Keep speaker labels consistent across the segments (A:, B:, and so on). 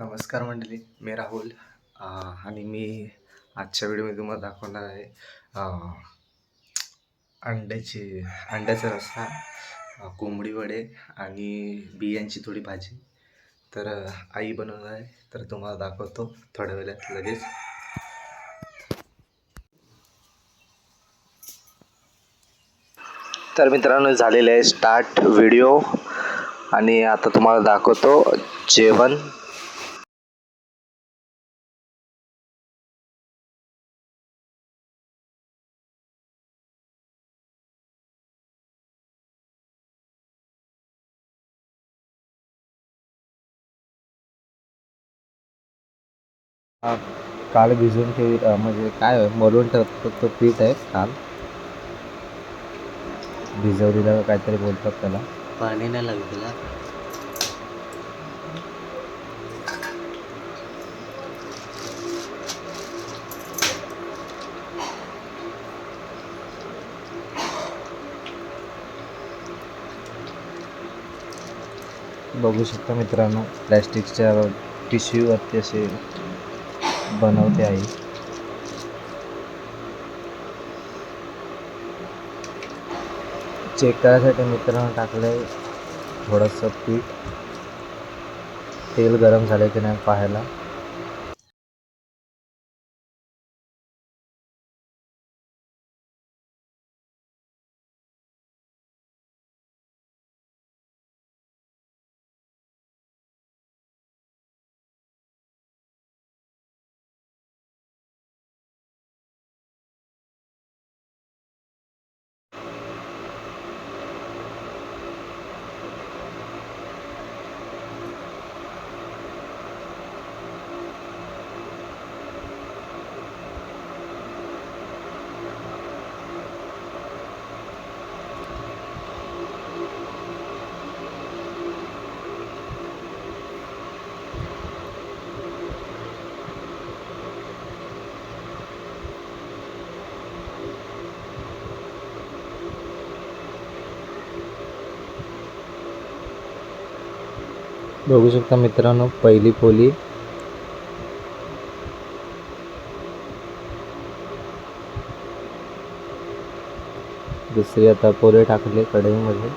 A: नमस्कार मंडळी मी राहुल. आणि मी आजच्या व्हिडिओमध्ये तुम्हाला दाखवणार आहे अंड्याची अंड्याचा रस्सा कोंबडी वडे आणि बियांची थोडी भाजी. तर आई बनवणार आहे तर तुम्हाला दाखवतो थोड्या वेळात लगेच. तर मित्रांनो झालेले आहे स्टार्ट व्हिडिओ आणि आता तुम्हाला दाखवतो जेवण. काल भिजवून ठेवी म्हणजे काय मलून ठेवतो तो पीठ आहे काल. भिजवलेलं काहीतरी बोलतात त्याला.
B: पाणी नाही लागत त्याला.
A: बघू शकता मित्रांनो प्लॅस्टिकच्या पिशवीवरती असे बनवते आई. चेक करायसाठी मित्रांनो टाकलं आहे थोडंसं पीठ. तेल गरम झालं की नाही पाहायला. बघू शकता मित्रांनो पहिली पोली दुसरी आता पोले टाकले कढईमध्ये.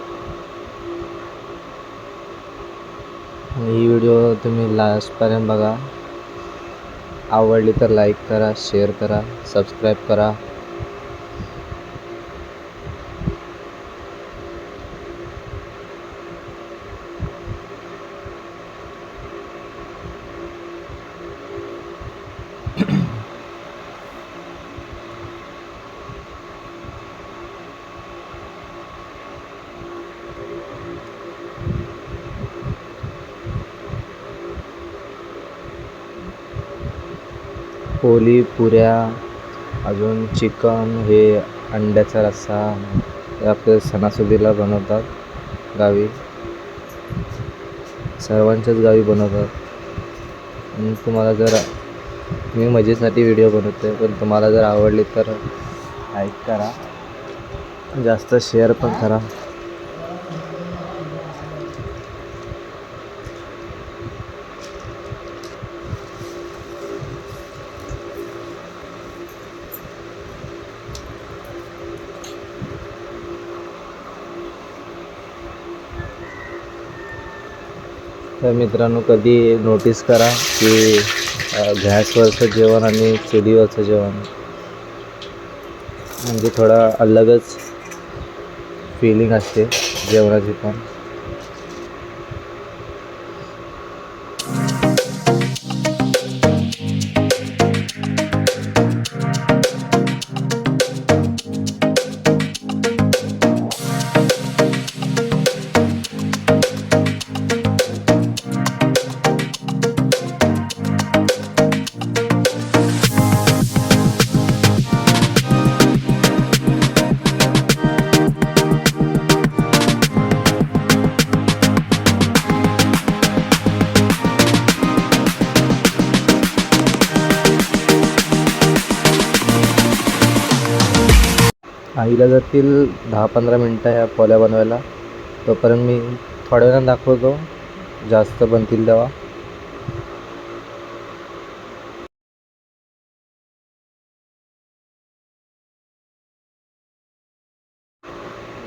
A: ही व्हिडिओ तुम्ही लास्टपर्यंत बघा. आवडली तर लाईक करा शेअर करा सबस्क्राईब करा. पोली पुऱ्या अजून चिकन हे अंड्याचा रस्सा हे आपल्या सणासुदीला बनवतात गावी. सर्वांच्याच गावी बनवतात. आणि तुम्हाला जर मी मजेसाठी व्हिडिओ बनवतो आहे पण तुम्हाला जर आवडली तर लाईक करा. जास्त शेअर पण करा. तर मित्रांनो कधी नोटीस करा की गॅसवरचं जेवण आणि चुलीवरचं जेवण. म्हणजे थोडा अलगच फिलिंग असते जेवणाची पण. आईला जातील दहा पंधरा मिनटं ह्या पोल्या बनवायला. तोपर्यंत मी थोड्या वेळानं दाखवतो. जास्त बनतील तेव्हा.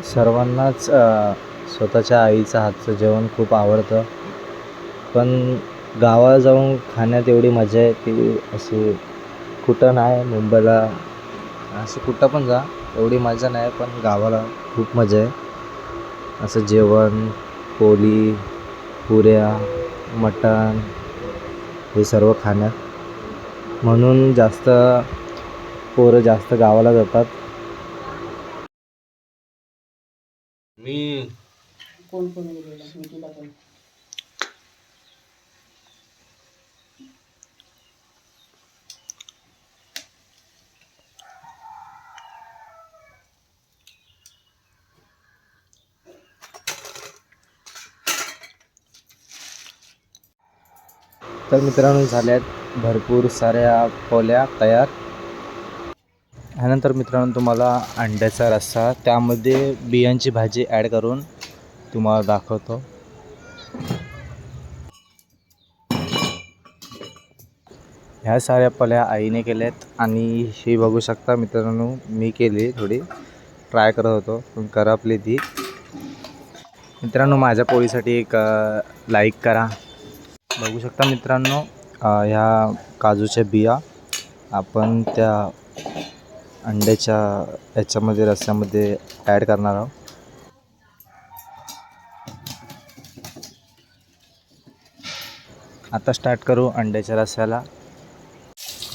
A: सर्वांनाच स्वतःच्या आईचं हातचं जेवण खूप आवडतं. पण गावाला जाऊन खाण्यात एवढी मजा आहे असे अशी कुठं नाही. मुंबईला असं कुठं पण जा. एवढी मजा नाही पण गावाला खूप मजा आहे. असं जेवण पोळी पुऱ्या मटण हे सर्व खाण्यात. म्हणून जास्त पोरं जास्त गावाला जातात.
B: मी
C: कोण कोण
A: तर मित्रांनो झाल्यात भरपूर साऱ्या पोल्या तयार. ह्यानंतर मित्रांनो तुम्हाला अंड्याचा रस्सा त्यामध्ये बियांची भाजी ॲड करून तुम्हाला दाखवतो. ह्या साऱ्या पोल्या आईने केल्यात आणि हे बघू शकता मित्रांनो मी केली थोडी. ट्राय करत होतो पण करपली ती. मित्रांनो माझ्या पोळीसाठी एक लाईक करा. बघू शकता मित्रांनो ह्या काजूच्या बिया आपण त्या अंड्याच्या याच्यामध्ये रस्स्यामध्ये ॲड करणार आहोत. आता स्टार्ट करू अंड्याच्या रस्स्याला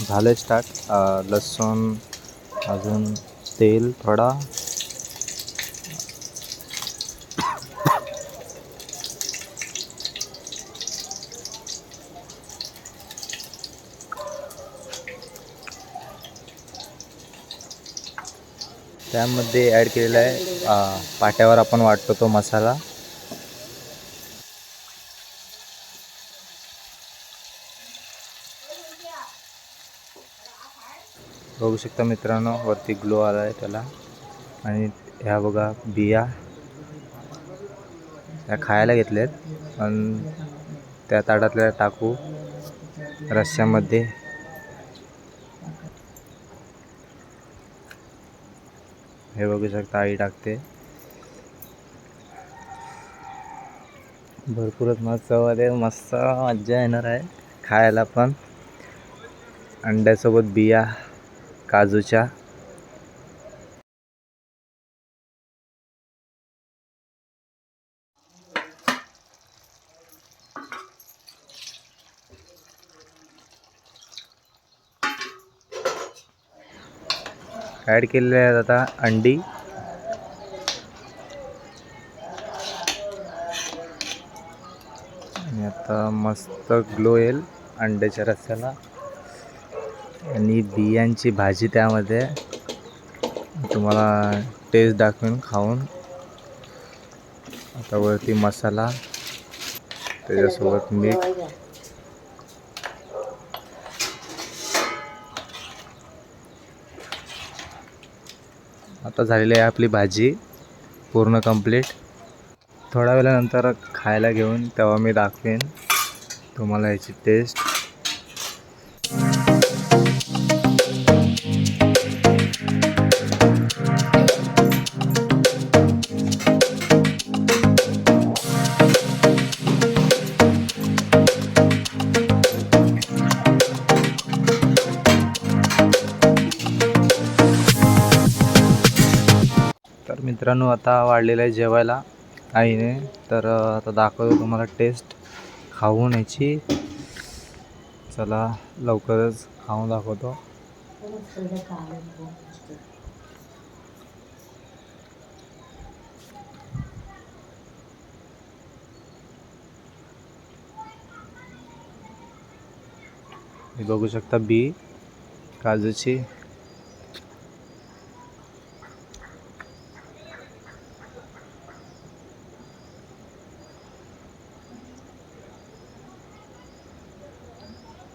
A: झालं स्टार्ट लसूण अजून तेल थोडा. त्यामध्ये ॲड केलेला आहे पाट्यावर आपण वाटतो तो मसाला. बघू शकता मित्रांनो वरती ग्लो आला आहे त्याला. आणि ह्या बघा बिया. त्या खायला घेतल्यात पण त्या ताटातल्या टाकू रश्श्यामध्ये हे बघू शकता आई टाकते. भरपूरच मस्त चव आले मस्त मज्जा येणार आहे खायला पण. अंड्यासोबत बिया काजूच्या. ॲड केलेले आहेत आता अंडी. आणि आता मस्त ग्लो येईल अंड्याच्या रस्त्याला आणि बियांची भाजी त्यामध्ये. तुम्हाला टेस्ट दाखवून खाऊन. आता वरती मसाला. त्याच्यासोबत मीठ आता झालेली आहे आपली भाजी पूर्ण कंप्लीट थोड्या वेळानंतर खायला घेऊन तेव्हा मी दाखवेन तुम्हाला याची टेस्ट तर मित्रांनो आता वाढलेलं आहे जेवायला. आईने तर आता दाखवतो तुम्हाला टेस्ट. खाऊन याची चला लवकरच खाऊन दाखवतो. बघू शकता बी काजूची.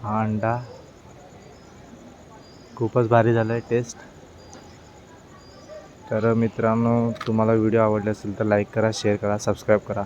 A: हा अंडा. खूपच भारी झालं आहे टेस्ट तर मित्रांनो तुम्हाला व्हिडिओ आवडले असेल तर लाईक करा शेअर करा सबस्क्राईब करा.